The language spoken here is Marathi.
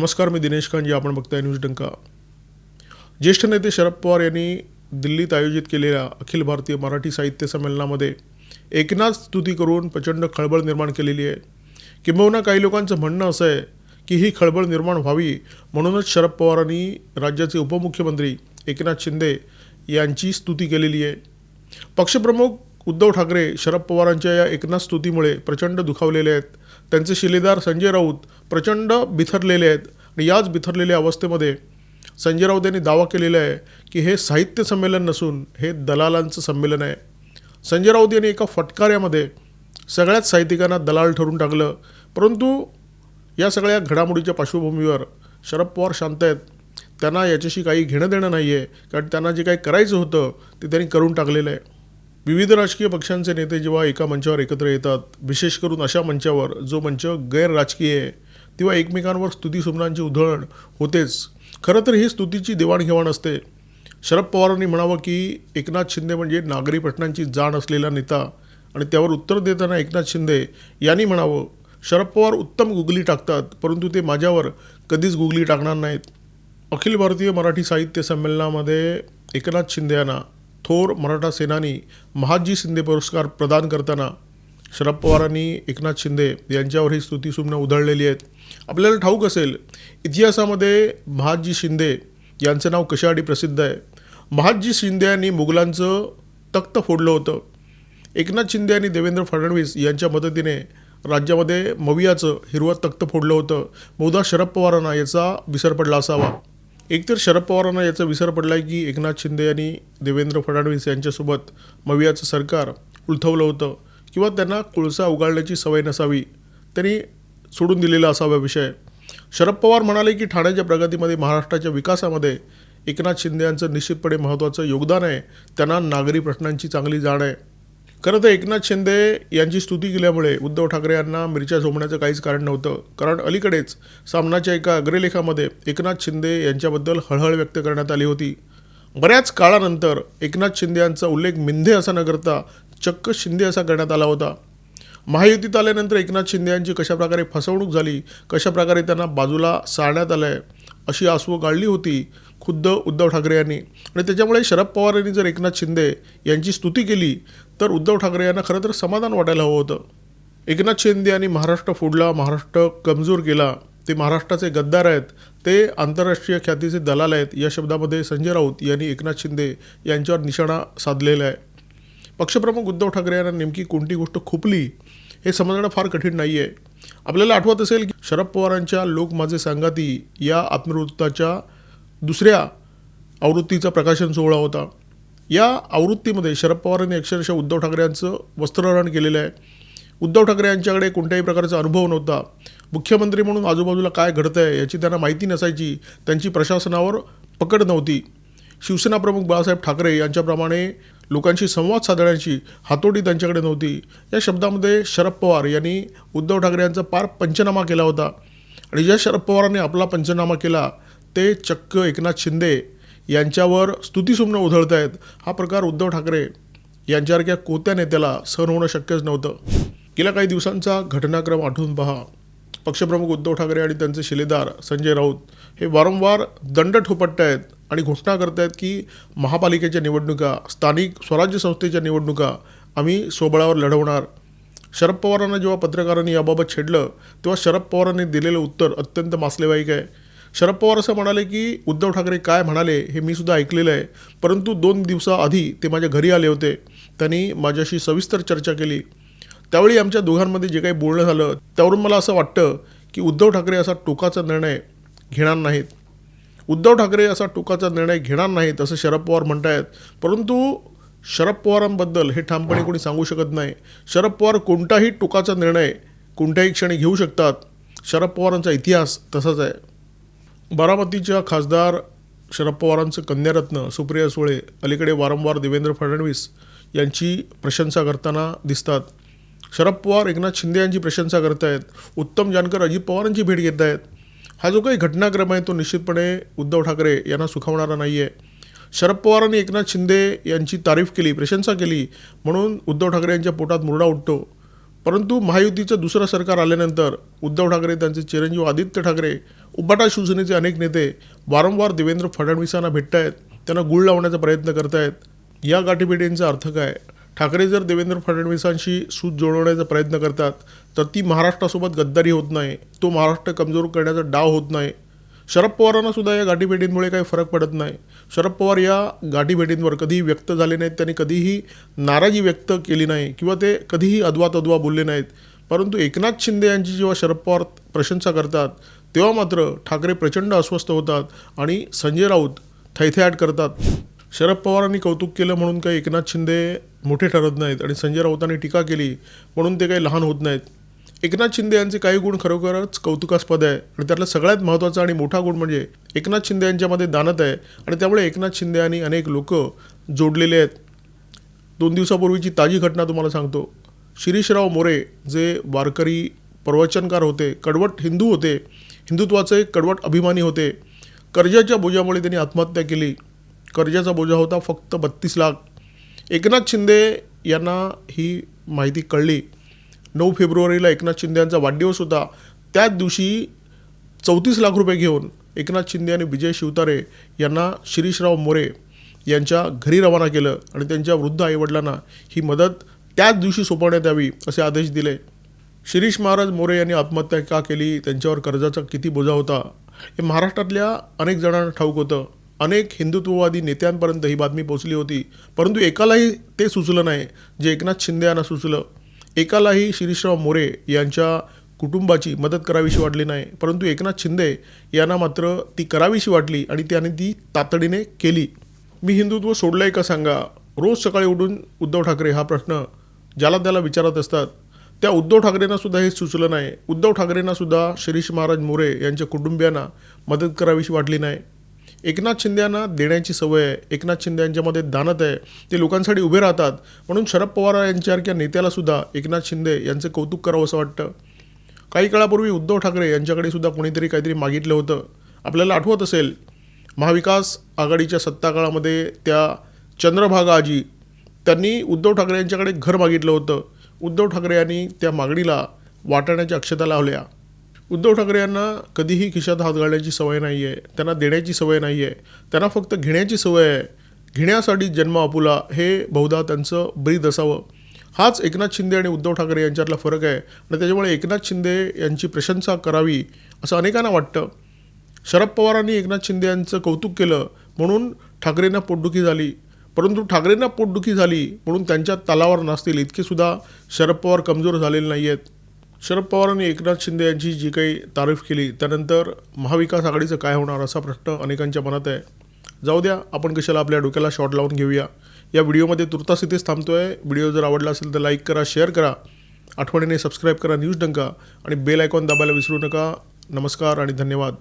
नमस्कार मी दिनेश कांजी आपण बघताय न्यूज डंका. ज्येष्ठ नेते शरद पवार यांनी दिल्लीत आयोजित केलेल्या अखिल भारतीय मराठी साहित्य संमेलनामध्ये एकनाथ स्तुती करून प्रचंड खळबळ निर्माण केलेली आहे. किंबहुना काही लोकांचं म्हणणं असं आहे की ही खळबळ निर्माण व्हावी म्हणूनच शरद पवारांनी राज्याचे उपमुख्यमंत्री एकनाथ शिंदे यांची स्तुती केलेली आहे. पक्षप्रमुख उद्धव ठाकरे शरद पवारांच्या या एकनाथ स्तुतीमुळे प्रचंड दुखावलेले आहेत. त्यांचे शिलेदार संजय राऊत प्रचंड बिथरलेले आहेत आणि याच बिथरलेल्या अवस्थेमध्ये संजय राऊत यांनी दावा केलेला आहे की हे साहित्य संमेलन नसून हे दलालांचं संमेलन आहे. संजय राऊत यांनी एका फटकाऱ्यामध्ये सगळ्याच साहित्यिकांना दलाल ठरून टाकलं. परंतु या सगळ्या घडामोडीच्या पार्श्वभूमीवर शरद पवार शांत आहेत. त्यांना याच्याशी काही घेणं देणं नाही आहे कारण त्यांना जे काही करायचं होतं ते त्यांनी करून टाकलेलं आहे. विविध राजकीय पक्षांचे नेते जेव्हा एका मंचावर एकत्र येतात विशेष करून अशा मंचावर जो मंच गैर राजकीय आहे तेव्हा एकमेकांवर स्तुतीसुमनांची उधळण होतेच. खरं तर ही स्तुतीची देवाणघेवाण असते. शरद पवारांनी म्हणावं की एकनाथ शिंदे म्हणजे नागरी प्रश्नांची जाण असलेला नेता आणि त्यावर उत्तर देताना एकनाथ शिंदे यांनी म्हणावं शरद पवार उत्तम गुगली टाकतात परंतु ते माझ्यावर कधीच गुगली टाकणार नाहीत. अखिल भारतीय मराठी साहित्य संमेलनामध्ये एकनाथ शिंदे यांना थोर मराठा सेनानी महाजी शिंदे पुरस्कार प्रदान करताना शरद पवारांनी एकनाथ शिंदे यांच्यावर ही स्तुतीसुमनं उधळलेली आहेत. आपल्याला ठाऊक असेल इतिहासामध्ये महाजी शिंदे यांचं नाव कशासाठी प्रसिद्ध आहे? महाजी शिंदे यांनी मुघलांचं तख्त फोडलं होतं. एकनाथ शिंदे आणि देवेंद्र फडणवीस यांच्या मदतीने राज्यामध्ये मवियाचं हिरवं तख्त फोडलं होतं. बहुधा शरद पवारांना याचा विसर पडला असावा. एकतर शरद पवारांना याचा विसर पडला आहे की एकनाथ शिंदे यांनी देवेंद्र फडणवीस यांच्यासोबत मवियाचं सरकार उलथवलं होतं किंवा त्यांना कोळसा उगाळण्याची सवय नसावी त्यांनी सोडून दिलेला असावा विषय. शरद पवार म्हणाले की ठाण्याच्या प्रगतीमध्ये महाराष्ट्राच्या विकासामध्ये एकनाथ शिंदे यांचं निश्चितपणे महत्त्वाचं योगदान आहे. त्यांना नागरी प्रश्नांची चांगली जाण आहे. खरं तर एकनाथ शिंदे यांची स्तुती केल्यामुळे उद्धव ठाकरे यांना मिरच्या झोपण्याचं काहीच कारण नव्हतं. कारण अलीकडेच सामनाच्या एका अग्रलेखामध्ये एकनाथ शिंदे यांच्याबद्दल हळहळ व्यक्त करण्यात आली होती. बऱ्याच काळानंतर एकनाथ शिंदे यांचा उल्लेख मिंधे असा न करता चक्क शिंदे असा करण्यात आला होता. महायुतीत आल्यानंतर एकनाथ शिंदे यांची कशाप्रकारे फसवणूक झाली कशाप्रकारे त्यांना बाजूला सारण्यात आलं आहे अशी आसवं गाळली होती. खुद्द उद्धव ठाकरे यांनी. आणि त्याच्यामुळे शरद पवार यांनी जर एकनाथ शिंदे यांची स्तुती केली तर उद्धव ठाकरे यांना खरं तर समाधान वाटायला हवं होतं. एकनाथ शिंदे यांनी महाराष्ट्र फोडला महाराष्ट्र कमजोर केला. ते महाराष्ट्राचे गद्दार आहेत. ते आंतरराष्ट्रीय ख्यातीचे दलाल आहेत. या शब्दामध्ये संजय राऊत यांनी एकनाथ शिंदे यांच्यावर निशाणा साधलेला आहे. पक्षप्रमुख उद्धव ठाकरे यांना नेमकी कोणती गोष्ट खुपली हे समजणं फार कठीण नाही आहे आपल्याला आठवत असेल की शरद पवारांच्या लोक माझे सांगाती या आत्मवृत्ताच्या दुसऱ्या आवृत्तीचा प्रकाशन सोहळा होता. या आवृत्तीमध्ये शरद पवारांनी अक्षरशः उद्धव ठाकरे यांचं वस्त्रहरण केलेलं आहे. उद्धव ठाकरे यांच्याकडे कोणत्याही प्रकारचा अनुभव नव्हता. मुख्यमंत्री म्हणून आजूबाजूला काय घडतं आहे याची त्यांना माहिती नसायची त्यांची प्रशासनावर पकड नव्हती. शिवसेना प्रमुख बाळासाहेब ठाकरे यांच्याप्रमाणे लोकांशी संवाद साधण्याची हातोटी त्यांच्याकडे नव्हती. या शब्दामध्ये शरद पवार यांनी उद्धव ठाकरे यांचा पार पंचनामा केला होता. आणि ज्या शरद पवारांनी आपला पंचनामा केला ते चक्क एकनाथ शिंदे यांच्यावर स्तुतीसुम्न उधळत आहेत. हा प्रकार उद्धव ठाकरे यांच्यासारख्या कोत्या नेत्याला सहन होणं शक्यच नव्हतं. गेल्या काही दिवसांचा घटनाक्रम आठवून पहा. पक्षप्रमुख उद्धव ठाकरे आणि त्यांचे शिलेदार संजय राऊत हे वारंवार दंड ठोपटत आहेत आणि घोषणा करत आहेत की महापालिकेच्या निवडणुका स्थानिक स्वराज्य संस्थेच्या निवडणुका आम्ही स्वबळावर लढवणार. शरद पवारांना जेव्हा पत्रकारांनी याबाबत छेडलं तेव्हा शरद पवारांनी दिलेलं उत्तर अत्यंत मासलेवाईक आहे. शरद पवार असं म्हणाले की उद्धव ठाकरे काय म्हणाले हे मी सुद्धा ऐकलेलं आहे. परंतु दोन दिवसाआधी ते माझ्या घरी आले होते. त्यांनी माझ्याशी सविस्तर चर्चा केली. त्यावेळी आमच्या दोघांमध्ये जे काही बोलणं झालं त्यावरून मला असं वाटतं की उद्धव ठाकरे असा टोकाचा निर्णय घेणार नाहीत. उद्धव ठाकरे असा टोकाचा निर्णय घेणार नाहीत असं शरद पवार म्हणत आहेत परंतु शरद पवारांबद्दल हे ठामपणे कोणी सांगू शकत नाही. शरद पवार कोणताही टोकाचा निर्णय कोणत्याही क्षणी घेऊ शकतात. शरद पवारांचा इतिहास तसाच आहे. बारामतीच्या खासदार शरद पवारांचं कन्यारत्न सुप्रिया सुळे अलीकडे वारंवार देवेंद्र फडणवीस यांची प्रशंसा करताना दिसतात. शरद पवार एकनाथ शिंदे यांची प्रशंसा करत आहेत उत्तम जानकर अजित पवारांची भेट घेत आहेत हा जो काही घटनाक्रम आहे तो निश्चितपणे उद्धव ठाकरे यांना सुखावणारा नाही आहे शरद पवारांनी एकनाथ शिंदे यांची तारीफ केली प्रशंसा केली म्हणून उद्धव ठाकरे यांच्या पोटात मुरडा उठतो. परंतु महायुतीचं दुसरं सरकार आल्यानंतर उद्धव ठाकरे त्यांचे चिरंजीव आदित्य ठाकरे उबाटा शिवसेनेचे अनेक नेते वारंवार देवेंद्र फडणवीसांना भेटत आहेत त्यांना गुळ लावण्याचा प्रयत्न करत आहेत या गाठीभेटींचा अर्थ काय? ठाकरे जर देवेंद्र फडणवीसांशी सूत जोडवण्याचा प्रयत्न करतात तर ती महाराष्ट्रासोबत गद्दारी होत नाही तो महाराष्ट्र कमजोर करण्याचा डाव होत नाही. शरद पवारांना सुद्धा या गाठीभेटींमुळे काही फरक पडत नाही. शरद पवार या गाठीभेटींवर कधीही व्यक्त झाले नाहीत त्यांनी कधीही नाराजी व्यक्त केली नाही किंवा ते कधीही अद्वा तद्वा बोलले नाहीत. परंतु एकनाथ शिंदे यांची जेव्हा शरद पवार प्रशंसा करतात तेव्हा मात्र ठाकरे प्रचंड अस्वस्थ होतात आणि संजय राऊत थैथयाट करतात. शरद पवारांनी कौतुक केलं म्हणून काही एकनाथ शिंदे मोठे ठरत नाहीत आणि संजय राऊतांनी टीका केली म्हणून ते काही लहान होत नाहीत. एकनाथ शिंदे यांचे काही गुण खरोखरच कौतुकास्पद आहे आणि त्यातला सगळ्यात महत्त्वाचा आणि मोठा गुण म्हणजे एकनाथ शिंदे यांच्यामध्ये दानत आहे आणि त्यामुळे एकनाथ शिंदे आणि अनेक लोक जोडलेले आहेत. दोन दिवसापूर्वीची ताजी घटना तुम्हाला सांगतो. शिरीषराव मोरे जे वारकरी प्रवचनकार होते कडवट हिंदू होते हिंदुत्वाचे कडवट अभिमानी होते. कर्जाच्या बोजामुळे त्यांनी आत्महत्या केली. कर्जाचा बोजा होता फक्त बत्तीस लाख. एकनाथ शिंदे यांना ही माहिती कळली. नऊ फेब्रुवारीला एकनाथ शिंदे यांचा वाढदिवस होता. त्याच दिवशी चौतीस लाख रुपये घेऊन एकनाथ शिंदे आणि विजय शिवतारे यांना शिरीषराव मोरे यांच्या घरी रवाना केलं आणि त्यांच्या वृद्ध आईवडिलांना ही मदत त्याच दिवशी सोपवण्यात यावी असे आदेश दिले. शिरीष महाराज मोरे यांनी आत्महत्या का केली? त्यांच्यावर कर्जाचा किती बोजा होता? हे महाराष्ट्रातल्या अनेक जणांना ठाऊक होतं. अनेक हिंदुत्ववादी नेत्यांपर्यंत ही बातमी पोचली होती. परंतु एकालाही ते सुचलं नाही. जे एकनाथ शिंदे यांना सुचलं. एकालाही शिरीषराव मोरे यांच्या कुटुंबाची मदत करावीशी वाटली नाही. परंतु एकनाथ शिंदे यांना मात्र ती करावीशी वाटली आणि त्याने ती तातडीने केली. मी हिंदुत्व सोडलं आहे का सांगा? रोज सकाळी उठून उद्धव ठाकरे हा प्रश्न ज्याला त्याला विचारत असतात. त्या उद्धव ठाकरेंना सुद्धा हे सुचलं नाही. उद्धव ठाकरेंना सुद्धा शिरीष महाराज मोरे यांच्या कुटुंबियांना मदत करावीशी वाटली नाही. एकनाथ शिंदे यांना देण्याची सवय आहे. एकनाथ शिंदे यांच्यामध्ये दानत आहे. ते लोकांसाठी उभे राहतात. म्हणून शरद पवार यांच्यासारख्या नेत्याला सुद्धा एकनाथ शिंदे यांचं कौतुक करावं असं वाटतं. काही काळापूर्वी उद्धव ठाकरे यांच्याकडे सुद्धा कोणीतरी काहीतरी मागितलं होतं. आपल्याला आठवत असेल महाविकास आघाडीच्या सत्ताकाळामध्ये त्या चंद्रभागा आजी त्यांनी उद्धव ठाकरे यांच्याकडे घर मागितलं होतं. उद्धव ठाकरे यांनी त्या मागणीला वाटाण्याच्या अक्षता लावल्या. उद्धव ठाकरे यांना कधीही खिशात हात घालण्याची सवय नाही आहे त्यांना देण्याची सवय नाही आहे त्यांना फक्त घेण्याची सवय आहे. घेण्यासाठी जन्म आपुला हे बहुधा त्यांचं ब्रीद असावं. हाच एकनाथ शिंदे आणि उद्धव ठाकरे यांच्यातला फरक आहे आणि त्याच्यामुळे एकनाथ शिंदे यांची प्रशंसा करावी असं अनेकांना वाटतं. शरद पवारांनी एकनाथ शिंदे यांचं कौतुक केलं म्हणून ठाकरेंना पोटदुखी झाली. परंतु ठाकरेंना पोटदुखी झाली म्हणून त्यांच्या तालावर नसतील इतकेसुद्धा शरद पवार कमजोर झालेले नाही आहेत शरद पवारांनी एकनाथ शिंदे यांची जी काही तारीफ केली त्यानंतर महाविकास आघाडीचं काय होणार असा प्रश्न अनेकांच्या मनात आहे. जाऊ द्या आपण कशाला आपल्या डोक्याला शॉट लावून घेऊया. या व्हिडिओमध्ये तुर्तास इथेच थांबतो आहे व्हिडिओ जर आवडला असेल तर लाईक करा शेअर करा. आठवणीने सबस्क्राईब करा न्यूज डंका आणि बेल आयकॉन दाबायला विसरू नका. नमस्कार आणि धन्यवाद.